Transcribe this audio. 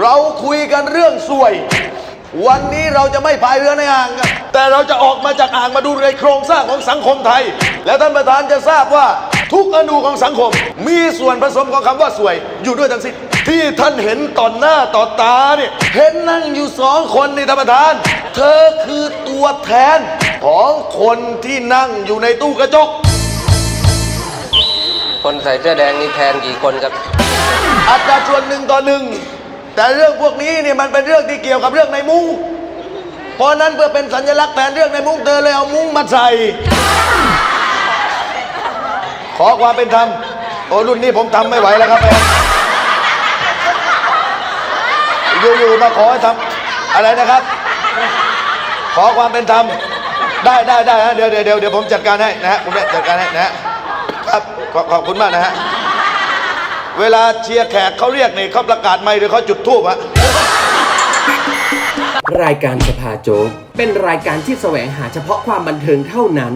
เราคุยกันเรื่องสวย วันนี้เราจะไม่พายเรือในอ่างกันแต่เราจะออกมาจากอ่างมาดูในโครงสร้างของสังคมไทย และท่านประธานจะทราบว่าทุกอนูของสังคม มีส่วนผสมของคำว่าสวย อยู่ด้วยทั้งสิ้นที่ท่านเห็นต่อหน้าต่อตาเนี่ยเห็นนั่งอยู่สองคนนี่ท่านประธาน เธอคือตัวแทนของคนที่นั่งอยู่ในตู้กระจก คนใส่เสื้อแดงนี่แทนกี่คนครับ อัตราส่วนหนึ่งต่อหนึ่ง แต่เรื่องพวกนี้เนี่ยมันเป็นเรื่องที่เกี่ยวกับเรื่องในมุ้งเพราะนั้นเพื่อเป็นสัญลักษณ์แทนเรื่องในมุ้งเธอเลยเอามุ้งมาใส่ ขอความเป็นธรรมโอ้รุ่นนี้ผมทำไม่ไหวแล้วครับแม่อยู่ๆมาขอให้ทำอะไรนะครับ ขอความเป็นธรรมได้ได้ได้ฮะเดี๋ยวเดี๋ยวเดี๋ยวผมจัดการให้นะฮะผมจัดการให้นะฮะครับขอขอบคุณมากนะฮะ เวลาเชียร์แขกเขาเรียกเนี่ยเขาประกาศไม่หรือเขาจุดทูบอะรายการสภาโจ๊กเป็นรายการที่แสวงหาเฉพาะความบันเทิงเท่านั้น